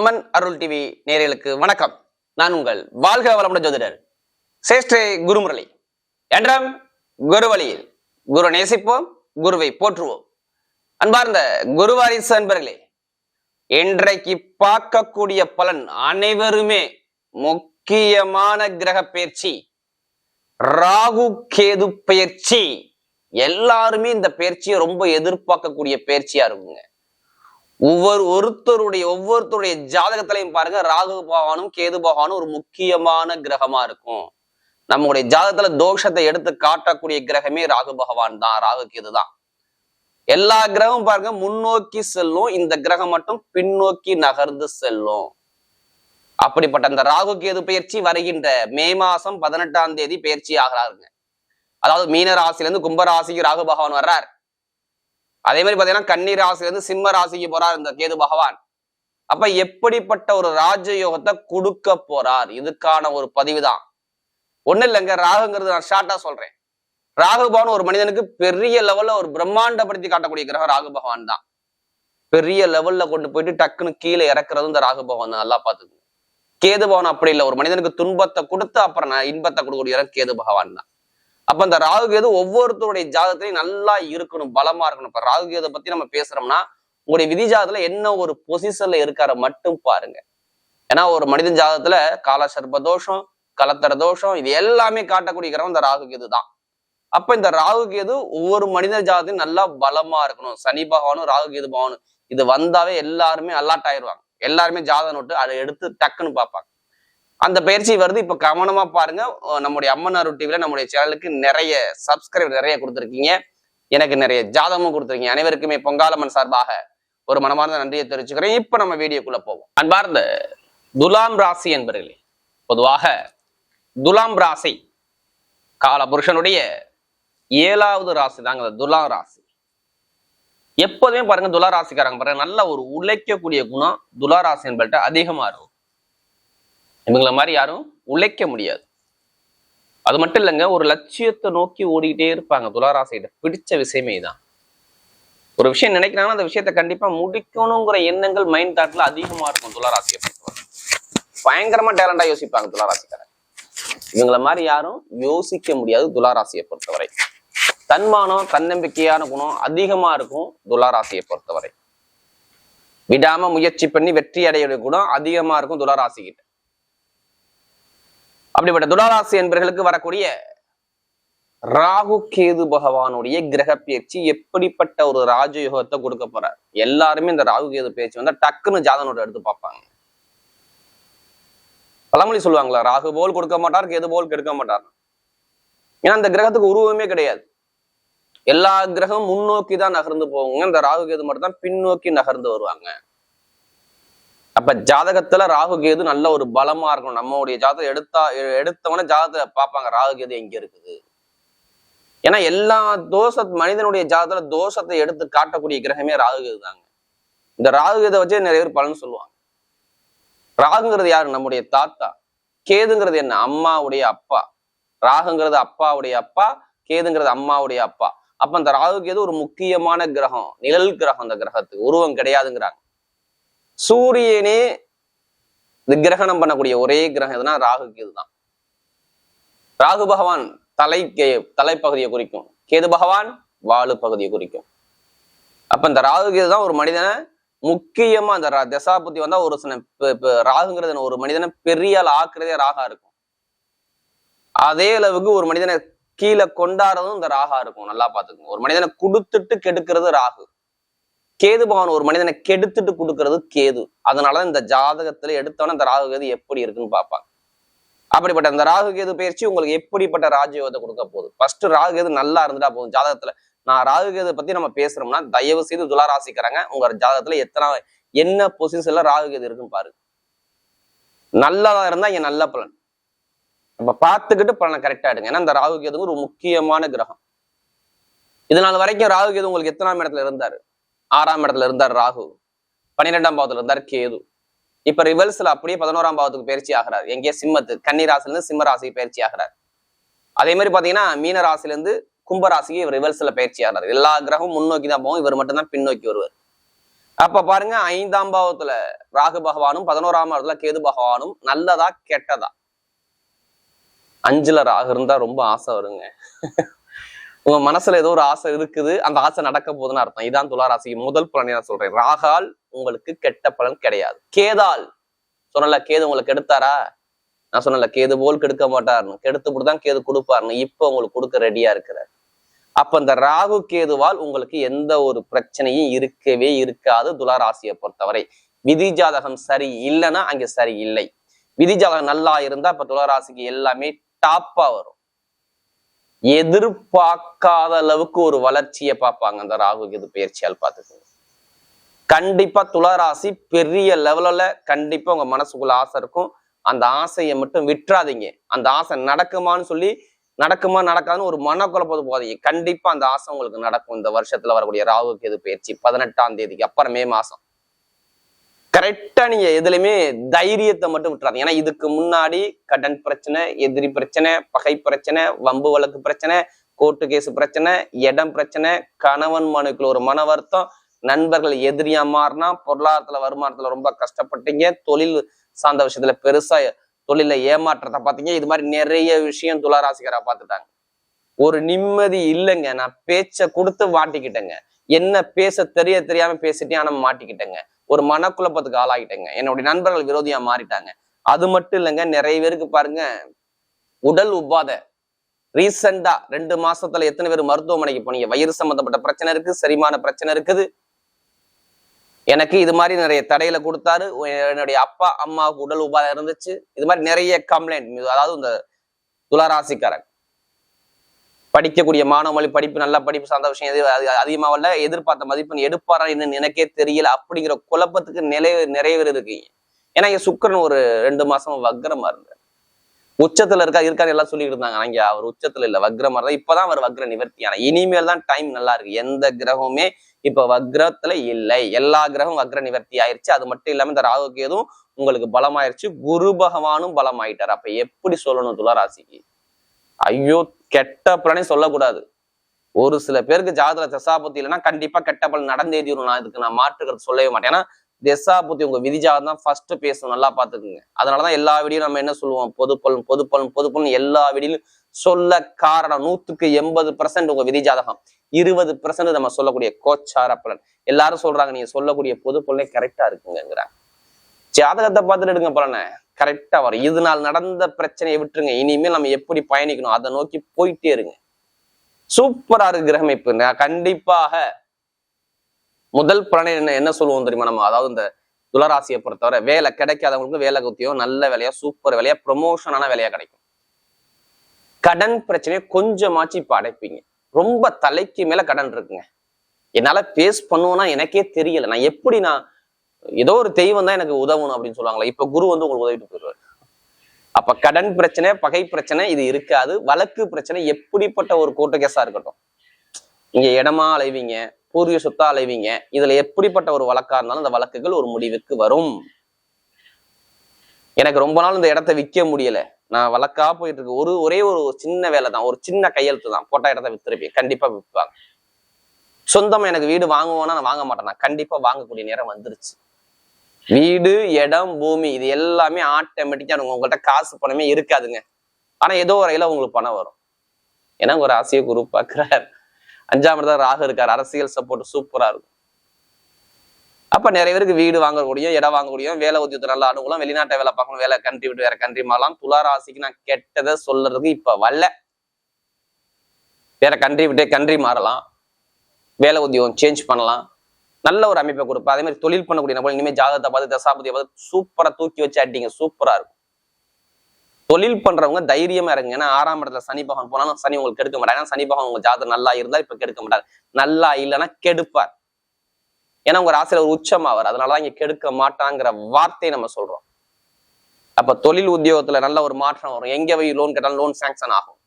அம்மன் அருள் TV நேயர்களுக்கு வணக்கம். நான் உங்கள் வாழ்க வளமுடன் ஜோதிடர் சேஷ்டே குருமுரளி. என்றம் குரு வழியில் குரு நேசிப்போம் குருவை போற்றுவோம். அன்பார்ந்த குருவாரிசு அன்பர்களே இன்றைக்கு பார்க்கக்கூடிய பலன் அனைவருமே முக்கியமான கிரக பயிற்சி ராகு கேது பயிற்சி. எல்லாருமே இந்த பயிற்சியை ரொம்ப எதிர்பார்க்கக்கூடிய பயிற்சியா இருக்குங்க. ஒவ்வொரு ஒருத்தருடைய ஒவ்வொருத்தருடைய ஜாதகத்திலையும் பாருங்க ராகு பகவானும் கேது பகவானும் ஒரு முக்கியமான கிரகமா இருக்கும். நம்முடைய ஜாதகத்துல தோஷத்தை எடுத்து காட்டக்கூடிய கிரகமே ராகு பகவான் தான் ராகு கேது தான். எல்லா கிரகமும் பாருங்க முன்னோக்கி செல்லும். இந்த கிரகம் மட்டும் பின்னோக்கி நகர்ந்து செல்லும். அப்படிப்பட்ட அந்த ராகு கேது பயிற்சி வருகின்ற மே மாசம் பதினெட்டாம் தேதி பயிற்சி ஆகிறாருங்க. அதாவது மீன ராசில கும்பராசிக்கு ராகு பகவான் வர்றார். அதே மாதிரி பாத்தீங்கன்னா கன்னி ராசில சிம்ம ராசிக்கு போறார் இந்த கேது பகவான். அப்ப எப்படிப்பட்ட ஒரு ராஜயோகத்தை கொடுக்க போறார்? இதுக்கான ஒரு பதிவு தான் ஒண்ணு இல்லைங்க ராகுங்கிறது நான் ஷார்ட்டா சொல்றேன். ராகு பகவான் ஒரு மனிதனுக்கு பெரிய லெவல்ல ஒரு பிரம்மாண்டப்படுத்தி காட்டக்கூடிய கிரகம் ராகு பகவான் தான். பெரிய லெவல்ல கொண்டு போயிட்டு டக்குன்னு கீழே இறக்குறது இந்த ராகு பகவான் நல்லா பாத்துக்கோங்க கேது பகவான் அப்படி இல்லை. ஒரு மனிதனுக்கு துன்பத்தை கொடுத்து அப்புறம் நான் இன்பத்தை கொடுக்கக்கூடிய இடம் கேது பகவான் தான். அப்ப இந்த ராகு கேது ஒவ்வொருத்தருடைய ஜாதகத்திலையும் நல்லா இருக்கணும் பலமா இருக்கணும். இப்ப ராகு கேதை பத்தி நம்ம பேசுறோம்னா உங்களுடைய விதி ஜாதகத்துல என்ன ஒரு பொசிஷன்ல இருக்கார மட்டும் பாருங்க. ஏன்னா ஒரு மனிதன் ஜாதகத்துல கால தோஷம் கலத்தர தோஷம் இது எல்லாமே காட்டக்கூடிய கிரகம் இந்த ராகு கேது தான். அப்ப இந்த ராகு கேது ஒவ்வொரு மனித ஜாதகத்தையும் நல்லா பலமா இருக்கணும். சனி பகவானும் ராகு கேது பகவானும். இது வந்தாவே எல்லாருமே அலாட் ஆயிடுவாங்க. எல்லாருமே ஜாதகம் நோட்டு அதை எடுத்து டக்குன்னு பார்ப்பாங்க. அந்த பயிற்சி வருது. இப்ப கவனமா பாருங்க. நம்முடைய அம்மன் அருள் நம்முடைய சேனலுக்கு நிறைய சப்ஸ்கிரைப் நிறைய கொடுத்துருக்கீங்க. எனக்கு நிறைய ஜாதகமும் கொடுத்துருக்கீங்க. அனைவருக்குமே பொங்காலம்மன் சார்பாக ஒரு மனமார்ந்த நன்றியை தெரிவிச்சுக்கிறேன். இப்ப நம்ம வீடியோக்குள்ள போவோம். அன்பார்ந்த துலாம் ராசி என்பர்களே பொதுவாக துலாம் ராசி கால புருஷனுடைய ஏழாவது ராசி தாங்க துலாம் ராசி. எப்போதுமே பாருங்க துலா ராசிக்காரங்க பாருங்க நல்ல ஒரு உழைக்கக்கூடிய குணம் துலா ராசி என்பர்கிட்ட அதிகமா இருக்கும். இவங்களை மாதிரி யாரும் உழைக்க முடியாது. அது மட்டும் இல்லைங்க ஒரு லட்சியத்தை நோக்கி ஓடிக்கிட்டே இருப்பாங்க. துளாராசிகிட்ட பிடிச்ச விஷயமே தான் ஒரு விஷயம் நினைக்கிறாங்கன்னா அந்த விஷயத்த கண்டிப்பா முடிக்கணுங்கிற எண்ணங்கள் மைண்ட் தாட்ல அதிகமா இருக்கும் துளாராசியை பொறுத்தவரை பயங்கரமா டேலண்டா யோசிப்பாங்க துளாராசிக்காரங்க இவங்கள மாதிரி யாரும் யோசிக்க முடியாது துளாராசியை பொறுத்தவரை தன்மானம் தன்னம்பிக்கையான குணம் அதிகமா இருக்கும் துளாராசியை பொறுத்தவரை விடாம முயற்சி பண்ணி வெற்றி அடைய குணம் அதிகமா இருக்கும் துளாராசி கிட்ட. அப்படிப்பட்ட துளாராசி என்பர்களுக்கு வரக்கூடிய ராகு கேது பகவானுடைய கிரக பயிற்சி எப்படிப்பட்ட ஒரு ராஜயோகத்தை கொடுக்க போறார்? எல்லாருமே இந்த ராகு கேது பயிற்சி வந்தா டக்குன்னு ஜாதனோட எடுத்து பார்ப்பாங்க. பழமொழி சொல்லுவாங்களா ராகு போல் கொடுக்க மாட்டார் கேது போல் கெடுக்க மாட்டார். ஏன்னா அந்த கிரகத்துக்கு உருவமே கிடையாது. எல்லா கிரகமும் முன்னோக்கி தான் நகர்ந்து போவாங்க இந்த ராகு கேது மட்டும் தான் பின்னோக்கி நகர்ந்து வருவாங்க. அப்ப ஜாதகத்துல ராகு கேது நல்ல ஒரு பலமா இருக்கும் நம்மளுடைய ஜாதகம் எடுத்தா எடுத்தவன ஜாதகத்தை பார்ப்பாங்க. ராகு கேது எங்க இருக்குது? ஏன்னா எல்லா தோஷ மனிதனுடைய ஜாதகத்துல தோஷத்தை எடுத்து காட்டக்கூடிய கிரகமே ராகு கேது தாங்க. இந்த ராகு கேதை வச்சே நிறைய பேர் பலன் சொல்லுவாங்க. ராகுங்கிறது யாரு? நம்முடைய தாத்தா. கேதுங்கிறது என்ன? அம்மாவுடைய அப்பா. ராகுங்கிறது அப்பாவுடைய அப்பா கேதுங்கிறது அம்மாவுடைய அப்பா. அப்ப அந்த ராகு கேது ஒரு முக்கியமான கிரகம் நிழல் கிரகம் அந்த கிரகத்துக்கு. உருவம் கிடையாதுங்கிறாங்க. சூரியனே கிரகணம் பண்ணக்கூடிய ஒரே கிரகம் எதுனா ராகு கேது தான். ராகு பகவான் தலை தலைப்பகுதியை குறிக்கும். கேது பகவான் வாழு பகுதியை குறிக்கும். அப்ப இந்த ராகு கேது தான் ஒரு மனிதனை முக்கியமா அந்த தசாபுத்தி வந்தா ஒரு சில ராகுங்கிறது ஒரு மனிதனை பெரிய ஆள் ஆக்குறதே ராகா இருக்கும். அதே அளவுக்கு ஒரு மனிதனை கீழே கொண்டாடுறதும் இந்த ராகா இருக்கும். நல்லா பாத்துக்கோங்க ஒரு மனிதனை கொடுத்துட்டு கெடுக்கிறது ராகு. கேது பகவான் ஒரு மனிதனை கெடுத்துட்டு கொடுக்கறது கேது. அதனால இந்த ஜாதகத்துல எடுத்தோன்னே அந்த ராகு கேது எப்படி இருக்குன்னு பார்ப்பாங்க. அப்படிப்பட்ட அந்த ராகு கேது பயிற்சி உங்களுக்கு எப்படிப்பட்ட ராஜயோகத்தை கொடுக்க போகுது? ஃபர்ஸ்ட் ராகு கேது நல்லா இருந்துட்டா போதும் ஜாதகத்துல. நான் ராகு கேது பத்தி நம்ம பேசுறோம்னா தயவு செய்து துளாராசிக்கிறாங்க உங்க ஜாதகத்துல எத்தனை என்ன பொசிஷன்ல ராகு கேது இருக்குன்னு பாருங்க. நல்லதா இருந்தா இங்க நல்ல பலன். நம்ம பார்த்துக்கிட்டு பலனை கரெக்டா எடுங்க. ஏன்னா இந்த ராகு கேது ஒரு முக்கியமான கிரகம். இதனால் வரைக்கும் ராகு கேது உங்களுக்கு எத்தனாம் இடத்துல இருந்தாரு? ஆறாம் இடத்துல இருந்தார் ராகு. பன்னிரெண்டாம் பாவத்துல இருந்தார் கேது. இப்ப ரிவல்ஸ்ல அப்படியே பதினோராம் பாவத்துக்கு பயிற்சி ஆகிறார். எங்கேயே சிம்மத்து. கன்னி ராசில இருந்து சிம்ம ராசிக்கு பயிற்சி ஆகிறார். அதே மாதிரி பாத்தீங்கன்னா மீன ராசில இருந்து கும்ப ராசிக்கு இவர் ரிவல்ஸ்ல பயிற்சி ஆகிறார். எல்லா கிரகமும் முன்னோக்கி தான் போகும். இவர் மட்டும்தான் பின்னோக்கி வருவார். அப்ப பாருங்க ஐந்தாம் பாவத்துல ராகு பகவானும் பதினோராம் இடத்துல கேது பகவானும் நல்லதா கெட்டதா? அஞ்சுல ராகு இருந்தா ரொம்ப ஆசை வருங்க. உங்க மனசுல ஏதோ ஒரு ஆசை இருக்குது. அந்த ஆசை நடக்க போகுதுன்னு அர்த்தம். இதான் துளாராசிக்கு முதல் பலனை நான் சொல்றேன். ராகால் உங்களுக்கு கெட்ட பலன் கிடையாது. கேதால் சொன்னல கேது உங்களுக்கு கெடுத்தாரா? நான் சொன்னல கேது போல் கெடுக்க மாட்டார்னு. கெடுத்து தான் கேது கொடுப்பாருன்னு இப்ப உங்களுக்கு கொடுக்க ரெடியா இருக்கிறார். அப்ப இந்த ராகு கேதுவால் உங்களுக்கு எந்த ஒரு பிரச்சனையும் இருக்கவே இருக்காது துளாராசியை பொறுத்தவரை. விதி ஜாதகம் சரி இல்லைன்னா அங்க சரி இல்லை. விதி ஜாதகம் நல்லா இருந்தா இப்ப துளாராசிக்கு எல்லாமே டாப்பா வரும். எதிர்பார்க்காத அளவுக்கு ஒரு வளர்ச்சியை பார்ப்பாங்க அந்த ராகு கேது பயிற்சியால் பார்த்துக்கோங்க. கண்டிப்பா துளராசி பெரிய லெவலில் கண்டிப்பா உங்க மனசுக்குள்ள ஆசை இருக்கும். அந்த ஆசையை மட்டும் விட்டுறாதீங்க. அந்த ஆசை நடக்குமான்னு சொல்லி நடக்குமா நடக்காதுன்னு ஒரு மனக்குழப்பத்து போதீங்க கண்டிப்பா அந்த ஆசை உங்களுக்கு நடக்கும். இந்த வருஷத்துல வரக்கூடிய ராகு கேது பயிற்சி பதினெட்டாம் தேதிக்கு அப்புறம் மே மாசம். கரெக்டா நீங்க எதுலையுமே தைரியத்தை மட்டும் விட்டுறாதீங்க. ஏன்னா இதுக்கு முன்னாடி கடன் பிரச்சனை எதிரி பிரச்சனை பகை பிரச்சனை வம்பு வழக்கு பிரச்சனை கோர்ட்டு கேஸ் பிரச்சனை இடம் பிரச்சனை கணவன் மனுக்குள்ள ஒரு மன வருத்தம் நண்பர்கள் எதிரியா மாறினா பொருளாதாரத்துல வருமானத்துல ரொம்ப கஷ்டப்பட்டீங்க தொழில் சார்ந்த விஷயத்துல பெருசா தொழில ஏமாற்றத்தை பார்த்தீங்க இது மாதிரி நிறைய விஷயம் துளாராசிகரா பார்த்துட்டாங்க. ஒரு நிம்மதி இல்லைங்க. நான் பேச்சை கொடுத்து மாட்டிக்கிட்டேங்க என்ன பேச தெரிய தெரியாம பேசிட்டேன் ஆனா மாட்டிக்கிட்டேங்க. ஒரு மனக்குழப்பத்துக்கு ஆளாகிட்டேங்க என்னுடைய நண்பர்கள் விரோதியா மாறிட்டாங்க. அது மட்டும் இல்லைங்க நிறைய பேருக்கு பாருங்க உடல் உபாதை. ரீசெண்டா ரெண்டு மாசத்துல எத்தனை பேர் மருத்துவமனைக்கு போனீங்க? வயிறு சம்பந்தப்பட்ட பிரச்சனை இருக்கு செரிமான பிரச்சனை இருக்குது. எனக்கு இது மாதிரி நிறைய தடையில கொடுத்தாரு. என்னுடைய அப்பா அம்மாவுக்கு உடல் உபாதை இருந்துச்சு. இது மாதிரி நிறைய கம்ப்ளைண்ட் அதாவது இந்த துளாராசிக்காரன். படிக்கக்கூடிய மாணவ மொழி படிப்பு நல்ல படிப்பு சார்ந்த விஷயம் எது அதிகமாக இல்ல. எதிர்பார்த்த மதிப்பெண் எடுப்பாரா என்னன்னு எனக்கே தெரியல. அப்படிங்கிற குழப்பத்துக்கு நிலை நிறைய பேர் இருக்கீங்க. ஏன்னா இங்க சுக்கரன் ஒரு ரெண்டு மாசம் வக்ரமா இருந்தார். உச்சத்துல இருக்கா இருக்காரு எல்லாம் சொல்லிட்டு இருந்தாங்க. இங்க அவர் உச்சத்துல இல்ல. வக்ரமா இருந்தா இப்பதான் அவர் வக்ர நிவர்த்தி. ஆனா இனிமேல் தான் டைம் நல்லா இருக்கு. எந்த கிரகமுமே இப்ப வக்ரத்துல இல்லை. எல்லா கிரகம் வக்ர நிவர்த்தி ஆயிருச்சு. அது மட்டும் இல்லாம இந்த ராகு கேதும் உங்களுக்கு பலமாயிருச்சு. குரு பகவானும் பலமாயிட்டார். அப்ப எப்படி சொல்லணும் துளராசிக்கு? ஐயோ கெட்ட பலனே சொல்லக்கூடாது. ஒரு சில பேருக்கு ஜாதக தசாபுத்தி இல்லைன்னா கண்டிப்பா கெட்ட பலன் நடந்தேதிரும் நான். இதுக்கு நான் மாற்றுக்கிறது சொல்லவே மாட்டேன். ஏன்னா தசாபுத்தி உங்க விதிஜாதம் தான் ஃபர்ஸ்ட் பேசணும். நல்லா பாத்துக்குங்க அதனாலதான் எல்லா வீடியும் நம்ம என்ன சொல்லுவோம்? பொது பலன் பொது பலன் பொது பலன் எல்லா வீடியிலும் சொல்ல காரணம். நூத்துக்கு எண்பது பர்சன்ட் உங்க விதி ஜாதகம். இருபது பர்சன்ட் நம்ம சொல்லக்கூடிய கோச்சார பலன். எல்லாரும் சொல்றாங்க நீங்க சொல்லக்கூடிய பொது பலனே கரெக்டா இருக்குங்கிறாங்க ஜாதகத்தை பார்த்துட்டு எடுங்க பலனை கரெக்டா வரும். இது நாள் நடந்த பிரச்சனையை விட்டுருங்க. இனிமேல் நம்ம எப்படி பயணிக்கணும் அதை நோக்கி போயிட்டே இருங்க. சூப்பரா இருக்கு கிரகமைப்பு. கண்டிப்பாக முதல் பலனை என்ன என்ன சொல்லுவோம் தெரியுமா நம்ம? அதாவது இந்த துளராசியை பொறுத்தவரை வேலை கிடைக்காதவங்களுக்கு வேலை குத்தியோ நல்ல வேலையா சூப்பர் வேலையா ப்ரொமோஷனான வேலையா கிடைக்கும். கடன் பிரச்சனையை கொஞ்சமாச்சு இப்ப அடைப்பீங்க. ரொம்ப தலைக்கு மேல கடன் இருக்குங்க. என்னால பேஸ் பண்ணுவோம்னா எனக்கே தெரியல. நான் எப்படி நான் ஏதோ ஒரு தெய்வம் தான் எனக்கு உதவணும் அப்படின்னு சொல்லுவாங்களா இப்ப குரு வந்து உங்களுக்கு உதவிட்டு போயிடுவாரு. அப்ப கடன் பிரச்சனை பகை பிரச்சனை இது இருக்காது. வழக்கு பிரச்சனை எப்படிப்பட்ட ஒரு கோர்ட்டு கேஸா இருக்கட்டும். இங்க இடமா அலைவீங்க பூர்வீக சொத்தா அலைவீங்க இதுல எப்படிப்பட்ட ஒரு வழக்கா இருந்தாலும் அந்த வழக்குகள் ஒரு முடிவுக்கு வரும். எனக்கு ரொம்ப நாள் இந்த இடத்த விற்க முடியல. நான் வழக்கா போயிட்டு இருக்கு ஒரு ஒரே ஒரு சின்ன வேலை தான். ஒரு சின்ன கையெழுத்து தான். போட்ட இடத்த வித்துருப்பேன் கண்டிப்பா விற்பாங்க சொந்தமா எனக்கு வீடு வாங்குவோம்னா நான் வாங்க மாட்டேன். நான் கண்டிப்பா வாங்கக்கூடிய நேரம் வந்துருச்சு. வீடு இடம் பூமி இது எல்லாமே ஆட்டோமேட்டிக்கா உங்கள்கிட்ட காசு பணமே இருக்காதுங்க. ஆனா ஏதோ ஒரு உங்களுக்கு பணம் வரும். ஏன்னா ஒரு ஆசையை குரு பாக்குறாரு அஞ்சாம் இடத்துல ராகு இருக்காரு. அரசியல் சப்போர்ட் சூப்பரா இருக்கும். அப்ப நிறைய பேருக்கு வீடு வாங்கக்கூடிய இடம் வாங்கக்கூடிய வேலை உத்தியத்தை நல்ல அனுகூலம் வெளிநாட்டை வேலை பார்க்கணும். வேலை கண்ட்ரி விட்டு வேற கண்ட்ரி மாறலாம். துளாராசிக்கு நான் கெட்டதை சொல்றதுக்கு இப்ப வரல. வேற கண்ட்ரி விட்டே கண்ட்ரி மாறலாம். வேலை உத்தியோகம் சேஞ்ச் பண்ணலாம். நல்ல ஒரு அமைப்பை கொடுப்பா. அதே மாதிரி தொழில் பண்ணக்கூடிய நபர்கள் இனிமேல் ஜாதகத்தை பார்த்து தசாபதியை பார்த்து சூப்பரா தூக்கி வச்சு அடிங்க சூப்பரா இருக்கும். தொழில் பண்றவங்க தைரியமா இருங்க. ஏன்னா ஆறாம் இடத்துல சனி பகவான் போனாலும் சனி உங்களுக்கு கெடுக்க மாட்டாங்க. சனி பகவான் உங்க ஜாதகம் நல்லா இருந்தா இப்ப கெடுக்க மாட்டார். நல்லா இல்லைன்னா கெடுப்பார். ஏன்னா உங்க ராசியில ஒரு உச்சமாவார். அதனாலதான் இங்க கெடுக்க மாட்டாங்கிற வார்த்தையை நம்ம சொல்றோம். அப்ப தொழில் உத்தியோகத்துல நல்ல ஒரு மாற்றம் வரும். எங்க போய் லோன் கேட்டாலும் லோன் சாங்ஷன் ஆகும்.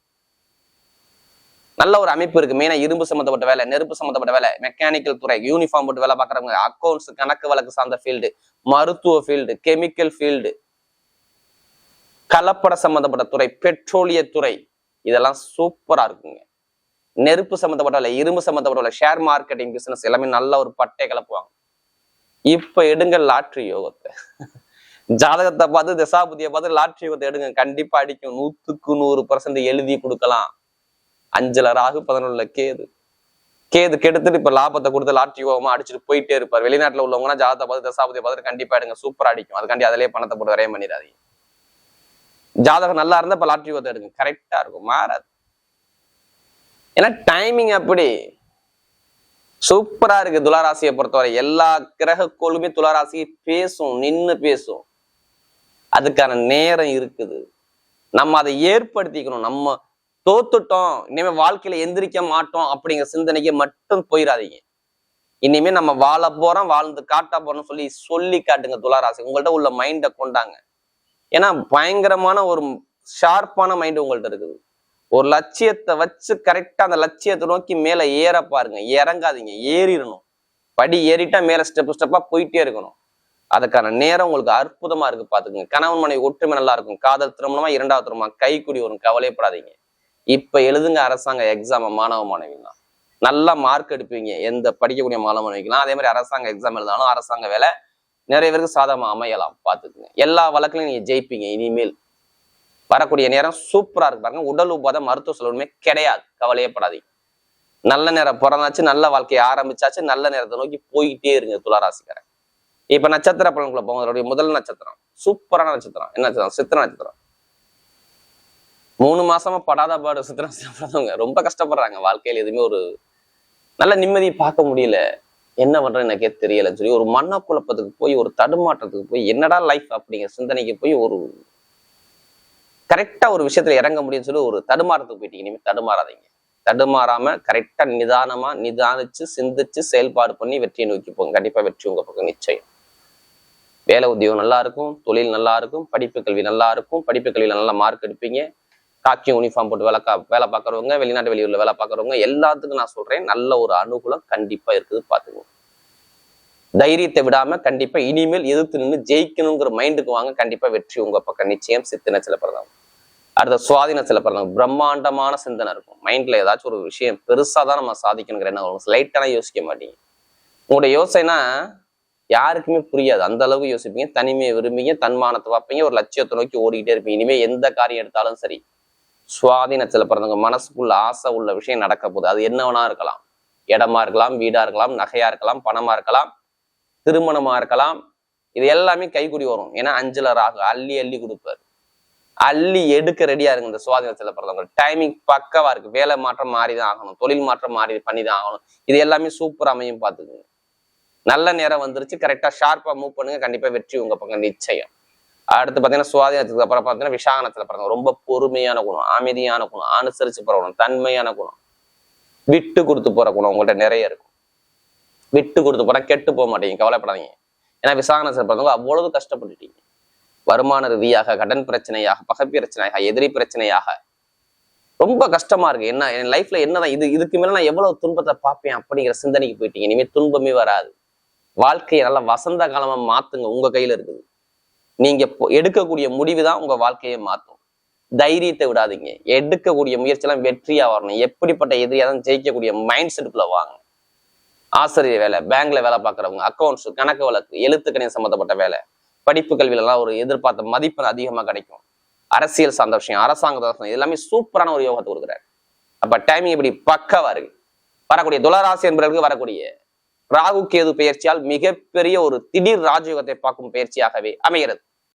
நல்ல ஒரு அமைப்பு இருக்கு. மெயினா இரும்பு சம்மந்தப்பட்ட வேலை நெருப்பு சம்மந்தப்பட்ட வேலை மெக்கானிக்கல் துறை யூனிஃபார்ம் போட்டு வேலை பார்க்குறவங்க அக்கௌண்ட்ஸ் கணக்கு வழக்கு சார்ந்த ஃபீல்டு மருத்துவ ஃபீல்டு கெமிக்கல் ஃபீல்டு கலப்பட சம்மந்தப்பட்ட துறை பெட்ரோலிய துறை இதெல்லாம் சூப்பரா இருக்குங்க. நெருப்பு சம்மந்தப்பட்ட வேலை இரும்பு சம்மந்தப்பட்ட வேலை ஷேர் மார்க்கெட்டிங் பிசினஸ் எல்லாமே நல்ல ஒரு பட்டை கலப்புவாங்க. இப்ப எடுங்க லாட்ரி யோகத்தை. ஜாதகத்தை பார்த்து திசாபுதியை பார்த்து லாட்ரி யோகத்தை எடுங்க. கண்டிப்பா அடிக்கும். நூத்துக்கு நூறு பர்சன்ட் எழுதி கொடுக்கலாம். அஞ்சுல ராகு பதினொன்னுல கேது. கேது கெடுத்துட்டு இப்ப லாபத்தை கொடுத்து லாட்ரி யோகமா அடிச்சுட்டு போயிட்டே இருப்பார். வெளிநாட்டுல உள்ளவங்கன்னா ஜாதகத்தை பார்த்து தசாபதியை பார்த்துட்டு கண்டிப்பா எடுங்க. சூப்பரா அடிக்கும். அதுக்காண்டி அதிலேயே பணத்தை போட்டு வரைய பண்ணிடாதீங்க. ஜாதகம் நல்லா இருந்தா இப்ப லாட்ரி யோகத்தை எடுங்க. கரெக்டா இருக்கும். மாறாது. ஏன்னா டைமிங் அப்படி. சூப்பரா இருக்கு துளாராசியை பொறுத்தவரை. எல்லா கிரக கோளுமே துளாராசியை பேசும் நின்னு பேசும். அதுக்கான நேரம் இருக்குது. நம்ம அதை ஏற்படுத்திக்கணும். நம்ம தோத்துட்டோம். இனிமே வாழ்க்கையில எந்திரிக்க மாட்டோம் அப்படிங்கிற சிந்தனைக்கு மட்டும் போயிடாதீங்க இனிமே நம்ம வாழ போறோம் வாழ்ந்து காட்ட போறோம்னு சொல்லி சொல்லி காட்டுங்க துளாராசி. உங்கள்ட்ட உள்ள மைண்டை கொண்டாங்க. ஏன்னா பயங்கரமான ஒரு ஷார்ப்பான மைண்டு உங்கள்ட்ட இருக்குது. ஒரு லட்சியத்தை வச்சு கரெக்டா அந்த லட்சியத்தை நோக்கி மேல ஏற பாருங்க. இறங்காதீங்க. ஏறிடணும் படி ஏறிட்டா மேல ஸ்டெப் ஸ்டெப்பா போயிட்டே இருக்கணும். அதுக்கான நேரம் உங்களுக்கு அற்புதமா இருக்கு பாத்துக்கங்க. கணவன் மனைவி ஒற்றுமை நல்லா இருக்கும். காதல் திருமணமா இரண்டாவது திருமணம் கை குடி வரும். கவலைப்படாதீங்க. இப்போ எழுதுங்க அரசாங்க எக்ஸாம் மாணவ மாணவிலாம் நல்லா மார்க் எடுப்பீங்க. எந்த படிக்கக்கூடிய மாணவ மாணவிக்கலாம் அதே மாதிரி அரசாங்க எக்ஸாம் எழுதாலும் அரசாங்க வேலை நிறைய பேருக்கு சாதகமாக அமையலாம். பார்த்துக்குங்க. எல்லா வழக்குலையும் நீங்கள் ஜெயிப்பீங்க இனிமேல். வரக்கூடிய நேரம் சூப்பராக இருக்கு பாருங்க. உடல் உபாதை மருத்துவ செலவுமே கிடையாது. கவலையப்படாதீங்க நல்ல நேரம் பிறந்தாச்சு நல்ல வாழ்க்கையை ஆரம்பிச்சாச்சு நல்ல நேரத்தை நோக்கி போயிட்டே இருங்க துளாராசிக்காரன். இப்ப நட்சத்திர பலன்குள்ள போங்க. அதோடைய முதல் நட்சத்திரம். சூப்பரான நட்சத்திரம். என்ன நட்சத்திரம்? சித்திர நட்சத்திரம். மூணு மாசமா படாத பாடு சித்திர ரொம்ப கஷ்டப்படுறாங்க. வாழ்க்கையில எதுவுமே ஒரு நல்ல நிம்மதியை பார்க்க முடியல. என்ன பண்றேன்னு எனக்கே தெரியலன்னு சொல்லி ஒரு மனக்குழப்பத்துக்கு போய் ஒரு தடுமாற்றத்துக்கு போய் என்னடா லைஃப் அப்படிங்கிற சிந்தனைக்கு போய் ஒரு கரெக்டா ஒரு விஷயத்துல இறங்க முடியும்னு சொல்லி ஒரு தடுமாறத்துக்கு போயிட்டீங்க. இனிமேல் தடுமாறாதீங்க. தடுமாறாம கரெக்டா நிதானமா நிதானிச்சு சிந்திச்சு செயல்பாடு பண்ணி வெற்றியை நோக்கி போங்க. கண்டிப்பா வெற்றி உங்க பக்கம் நிச்சயம். வேலை உத்தியோகம் நல்லா இருக்கும் தொழில் நல்லா இருக்கும் படிப்பு கல்வி நல்லா இருக்கும் படிப்பு கல்வியில நல்லா மார்க் எடுப்பீங்க. காக்கி யூனிஃபார்ம் போட்டு வேலை கா வேலை பார்க்குறவங்க வெளிநாட்டு வெளியூர்ல வேலை பார்க்குறவங்க எல்லாத்துக்கும் நான் சொல்றேன். நல்ல ஒரு அனுகூலம் கண்டிப்பா இருக்குது பார்த்துக்கோங்க தைரியத்தை விடாம கண்டிப்பா இனிமேல் எதிர்த்து நின்று ஜெயிக்கணுங்கிற மைண்டுக்கு வாங்க கண்டிப்பா வெற்றி உங்க பக்கம் நிச்சயம் சித்தின சில பிறந்தவங்க அடுத்த சுவாதின சில பிறந்தவங்க பிரம்மாண்டமான சிந்தனை இருக்கும். மைண்ட்ல ஏதாச்சும் ஒரு விஷயம் பெருசா தான் நம்ம சாதிக்கணுங்கிற என்ன வரும். லைட்டான யோசிக்க மாட்டீங்க. உங்களோட யோசனைனா யாருக்குமே புரியாது. அந்த அளவுக்கு யோசிப்பீங்க. தனிமையை விரும்பிங்க தன்மானத்தை பார்ப்பீங்க. ஒரு லட்சியத்தை நோக்கி ஓடிக்கிட்டே இருப்பீங்க. இனிமே எந்த காரியம் எடுத்தாலும் சரி. சுவாதீனத்துல பிறந்தவங்க மனசுக்குள்ள ஆசை உள்ள விஷயம் நடக்க போகுது. அது என்னவனா இருக்கலாம். இடமா இருக்கலாம் வீடா இருக்கலாம் நகையா இருக்கலாம் பணமா இருக்கலாம் திருமணமா இருக்கலாம். இது எல்லாமே கைக்குடி வரும். ஏன்னா அஞ்சுல ராகு அள்ளி அள்ளி கொடுப்பார். அள்ளி எடுக்க ரெடியா இருக்கு இந்த சுவாதீனத்துல பிறந்தவங்க. டைமிங் பக்கவா இருக்கு. வேலை மாற்றம் மாறிதான் ஆகணும். தொழில் மாற்றம் மாறி பண்ணிதான் ஆகணும். இது எல்லாமே சூப்பர் அமையும் பார்த்துக்குங்க. நல்ல நேரம் வந்துருச்சு. கரெக்டா ஷார்ப்பா மூவ் பண்ணுங்க. கண்டிப்பா வெற்றி உங்க பக்கம் நிச்சயம். அடுத்து பாத்தீங்கன்னா சுவாதீனத்துக்கு அப்புறம் பாத்தீங்கன்னா விசாகனத்தில் பிறந்தவங்க. ரொம்ப பொறுமையான குணம் அமைதியான குணம் அனுசரிச்சு போற குணம் தன்மையான குணம். விட்டு கொடுத்து போற குணம் உங்கள்கிட்ட நிறைய இருக்கும். விட்டு கொடுத்து போனால் கெட்டு போக மாட்டீங்க கவலைப்படாதீங்க. ஏன்னா விசாகனத்தில் பிறந்தவங்க அவ்வளவு கஷ்டப்பட்டுட்டீங்க. வருமான ரீதியாக கடன் பிரச்சனையாக பகை பிரச்சனையாக எதிரி பிரச்சனையாக. ரொம்ப கஷ்டமா இருக்கு. என்ன என் லைஃப்ல என்னதான் இது இதுக்கு மேல நான் எவ்வளவு துன்பத்தை பார்ப்பேன் அப்படிங்கிற சிந்தனைக்கு போயிட்டீங்க. இனிமே துன்பமே வராது. வாழ்க்கையை நல்லா வசந்த காலமா மாத்துங்க உங்க கையில இருக்குது. நீங்க எடுக்கக்கூடிய முடிவு தான் உங்க வாழ்க்கையை மாற்றும் தைரியத்தை விடாதீங்க. எடுக்கக்கூடிய முயற்சியெல்லாம் வெற்றியா வரணும். எப்படிப்பட்ட எதிரியா தான் ஜெயிக்கக்கூடிய மைண்ட் செட்டுக்குள்ள வாங்க. ஆசிரியர் வேலை பேங்க்ல வேலை பார்க்குறவங்க அக்கௌண்ட்ஸ் கணக்கு வழக்கு எழுத்து கணிதம் சம்மந்தப்பட்ட வேலை படிப்பு கல்வியிலலாம் ஒரு எதிர்பார்த்த மதிப்பெண் அதிகமாக கிடைக்கும். அரசியல் சார்ந்த விஷயம் அரசாங்க தோஷம் எல்லாமே சூப்பரான ஒரு யோகத்தை கொடுக்குறாரு. அப்ப டைமிங் இப்படி பக்கவா இருக்கு. வரக்கூடிய துளராசி என்பவர்களுக்கு வரக்கூடிய ராகு கேது பயிற்சியால் மிகப்பெரிய ஒரு திடீர் ராஜயோகத்தை பார்க்கும் பயிற்சியாகவே அமைகிறது.